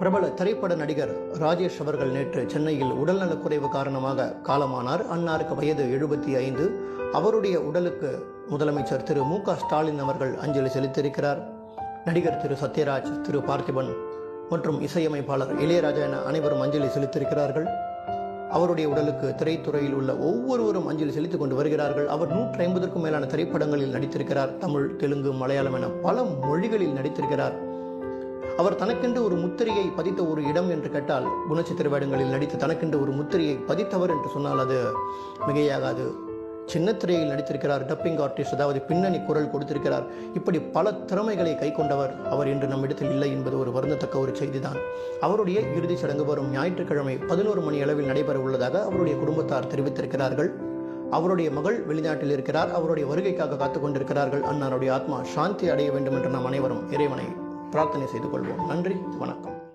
பிரபல திரைப்பட நடிகர் ராஜேஷ் அவர்கள் நேற்று சென்னையில் உடல்நலக்குறைவு காரணமாக காலமானார். அன்னாருக்கு வயது எழுபத்தி ஐந்து. அவருடைய உடலுக்கு முதலமைச்சர் திரு மு க ஸ்டாலின் அவர்கள் அஞ்சலி செலுத்தியிருக்கிறார். நடிகர் திரு சத்யராஜ் திரு பார்த்திபன் மற்றும் இசையமைப்பாளர் இளையராஜா என அனைவரும் அஞ்சலி செலுத்தியிருக்கிறார்கள். அவருடைய உடலுக்கு திரைத்துறையில் உள்ள ஒவ்வொருவரும் அஞ்சலி செலுத்திக் கொண்டு வருகிறார்கள். அவர் நூற்றி ஐம்பதுக்கும் மேலான திரைப்படங்களில் நடித்திருக்கிறார். தமிழ் தெலுங்கு மலையாளம் என பல மொழிகளில் நடித்திருக்கிறார். அவர் தனக்கென்று ஒரு முத்திரையை பதித்த ஒரு இடம் என்று கேட்டால் குணச்சித்திர வேடங்களில் நடித்து தனக்கென்று ஒரு முத்திரையை பதித்தவர் என்று சொன்னால் அது மிகையாகாது. சின்ன திரையில் நடித்திருக்கிறார் டப்பிங் ஆர்டிஸ்ட் அதாவது பின்னணி குரல் கொடுத்திருக்கிறார். இப்படி பல திறமைகளை கை கொண்டவர் அவர் இன்று நம்மிடத்தில் இல்லை என்பது ஒரு வருந்தத்தக்க ஒரு செய்திதான். அவருடைய இறுதிச் சடங்கு வரும் ஞாயிற்றுக்கிழமை பதினோரு மணி அளவில் நடைபெற உள்ளதாக அவருடைய குடும்பத்தார் தெரிவித்திருக்கிறார்கள். அவருடைய மகள் வெளிநாட்டில் இருக்கிறார். அவருடைய வருகைக்காக காத்துக்கொண்டிருக்கிறார்கள் அன்னாருடைய ஆத்மா சாந்தி அடைய வேண்டும் என்று நாம் அனைவரும் இறைவனை பிரார்த்தனை செய்து கொள்வோம். நன்றி வணக்கம்.